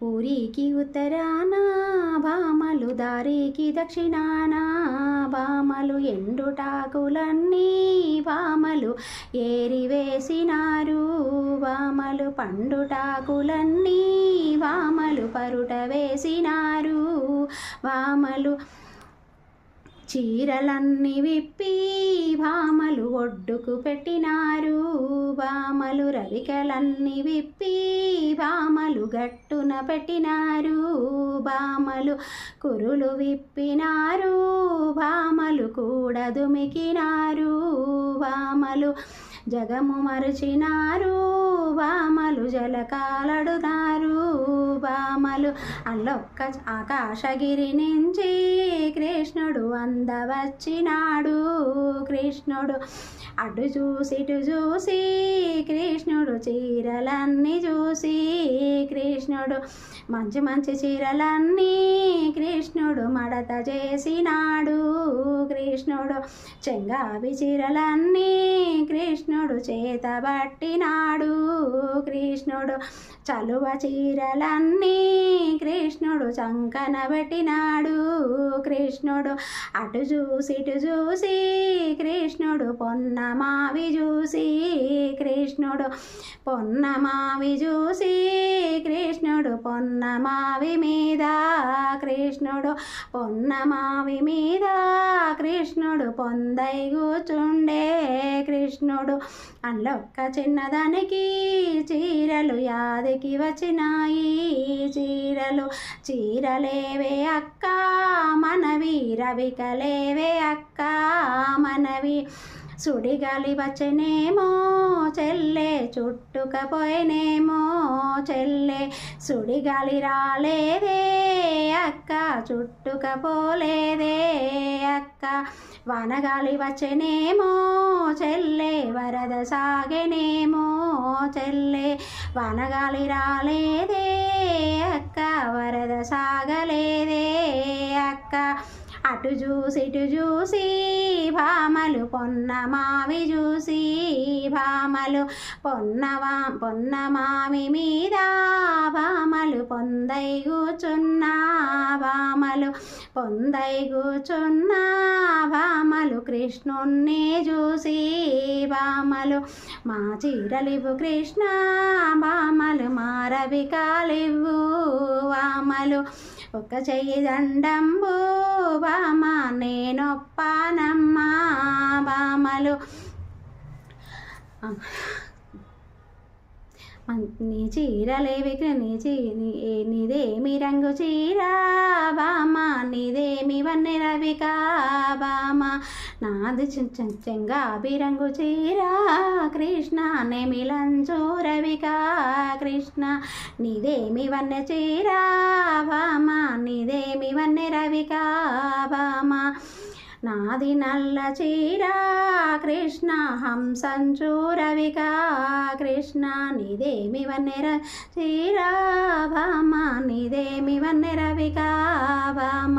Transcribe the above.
ఊరికి ఉత్తరాన భామలు దారికి దక్షిణాన భామలు ఎండుటాకులన్నీ భామలు ఏరివేసినారు భామలు పండుటాకులన్నీ భామలు పరుట వేసినారు భామలు చీరలన్నీ విప్పి భామలు ఒడ్డుకు పెట్టినారు భామలు రవికలన్నీ విప్పి భామలు గట్టున పెట్టినారు. భామలు కురులు విప్పినారు. భామలు కూడా దుమికినారు భామలు జగము మరచినారు. భామలు జలకాలడుతారు భామలు అల్లొక్క ఆకాశగిరి నుంచి కృష్ణుడు అందవచ్చినాడు. కృష్ణుడు అటు చూసి ఇటు చూసి కృష్ణుడు చీరలన్నీ చూసి కృష్ణుడు మంచి మంచి చీరలన్నీ కృష్ణుడు మడత చేసినాడు. కృష్ణుడు చెంగావి చీరలన్నీ కృష్ణుడు చేతబట్టినాడు కృష్ణుడు చలువ చీరలన్నీ కృష్ణుడు చంకన పెట్టినాడు. కృష్ణుడు అటు చూసి ఇటు చూసి కృష్ణుడు పొన్నమావి చూసి కృష్ణుడు పొన్నమావి చూసి కృష్ణుడు పొన్నమావి మీద కృష్ణుడు పొన్నమావి మీద కృష్ణుడు పొందై కూర్చుండే కృష్ణుడు. అల్లొక్క చిన్నదానికి చీరలు యాదికి వచ్చినాయి. చీరలు చీరలేవే అక్క మనవి రవికలేవే అక్క మనవి సుడిగాలి వచ్చనేమో చెల్లె చుట్టుకపోయినేమో చెల్లె. సుడిగాలి రాలేదే అక్క చుట్టుకపోలేదే అక్క. వనగాలి వచ్చనేమో చెల్లె వరద సాగనేమో చెల్లె. వనగాలి రాలేదే అక్క వరద సాగ అటు చూసి ఇటు చూసి భామలు పొన్నమావి చూసి భామలు పొన్నవా పొన్నమావి మీద భామలు పొందై కూర్చున్నా భామలు పొందై కూర్చున్నా భామలు కృష్ణుణ్ణి చూసి భామలు మా చీరలివు కృష్ణ భామలు మారవి రవికాలివ్వు వామలు ఒక చెయ్యి దండంబు బామ నేనొప్పానమ్మా బామలు. నీ చీరలేవి నీ చీ నీదేమి రంగు చీర బామ నీదేమి వన్నె రవికా బామ నాది చెంగాబి రంగు చీర కృష్ణ నెమిలంచు రవికా కృష్ణ నీదేమి వన్నె చీర బామ నీదేమి వన్నె రవికా బామ నాది నల్ల చీర కృష్ణ హంసంచూరవిక కృష్ణ నిదేమి వన్నెర చీర భామ నిదేమి వన్నెరవిక భామ